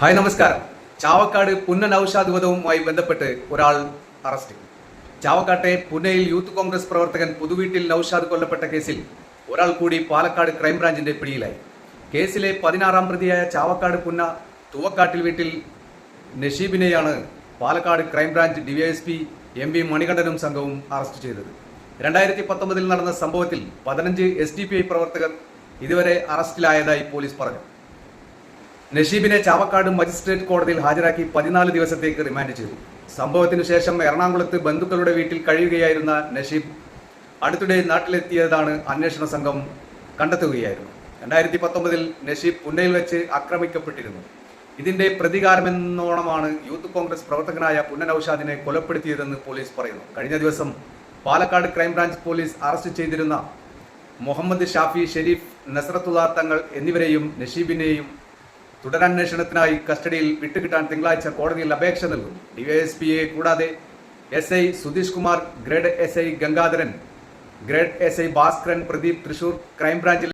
Hi നമസ്കാരം. ചാവക്കാട് പുന്നൻ ഔഷാദ് വധവുമായി ബന്ധപ്പെട്ട് ഒരാൾ അറസ്റ്റ്. ചാവക്കാട്ടെ പുന്നയിൽ യൂത്ത് കോൺഗ്രസ് പ്രവർത്തകൻ പുതുവീട്ടിൽ നൌഷാദ് കൊല്ലപ്പെട്ട കേസിൽ ഒരാൾ കൂടി പാലക്കാട് ക്രൈംബ്രാഞ്ചിന്റെ പിടിയിലായി. കേസിലെ പതിനാറാം പ്രതിയായ ചാവക്കാട് പുന്ന തുവക്കാട്ടിൽ വീട്ടിൽ നഷീബിനെയാണ് Palakkad crime branch DYSP M V മണികണ്ഠനും സംഘവും അറസ്റ്റ് ചെയ്തത്. രണ്ടായിരത്തി പത്തൊമ്പതിൽ നടന്ന സംഭവത്തിൽ പതിനഞ്ച് എസ് ഡി പി ഐ പ്രവർത്തകർ ഇതുവരെ അറസ്റ്റിലായതായി പോലീസ് പറഞ്ഞു. നഷീബിനെ ചാവക്കാട് മജിസ്ട്രേറ്റ് കോടതിയിൽ ഹാജരാക്കി പതിനാല് ദിവസത്തേക്ക് റിമാൻഡ് ചെയ്തു. സംഭവത്തിനു ശേഷം എറണാകുളത്ത് ബന്ധുക്കളുടെ വീട്ടിൽ കഴിയുകയായിരുന്ന നഷീബ് അടുത്തിടെ നാട്ടിലെത്തിയതാണ് അന്വേഷണ സംഘം കണ്ടെത്തുകയായിരുന്നു. രണ്ടായിരത്തി പത്തൊമ്പതിൽ നഷീബ് പുന്നയിൽ വെച്ച് ആക്രമിക്കപ്പെട്ടിരുന്നു. ഇതിന്റെ പ്രതികാരമെന്നോണമാണ് യൂത്ത് കോൺഗ്രസ് പ്രവർത്തകനായ പുന്നൻ ഔഷാദിനെ കൊലപ്പെടുത്തിയതെന്ന് പോലീസ് പറയുന്നു. കഴിഞ്ഞ ദിവസം പാലക്കാട് ക്രൈംബ്രാഞ്ച് പോലീസ് അറസ്റ്റ് ചെയ്തിരുന്ന മുഹമ്മദ് ഷാഫി ഷെരീഫ് നസ്രത്തുള്ള തങ്ങൾ എന്നിവരെയും നഷീബിനെയും തുടരന്വേഷണത്തിനായി കസ്റ്റഡിയിൽ വിട്ടുകിട്ടാൻ തിങ്കളാഴ്ച കോടതിയിൽ അപേക്ഷ നൽകും. ഡിവൈഎസ്പിയെ കൂടാതെ S I Sudheesh Kumar grade S I Gangadharan grade S I Bhaskaran Pradeep Thrissur ക്രൈംബ്രാഞ്ചിൽ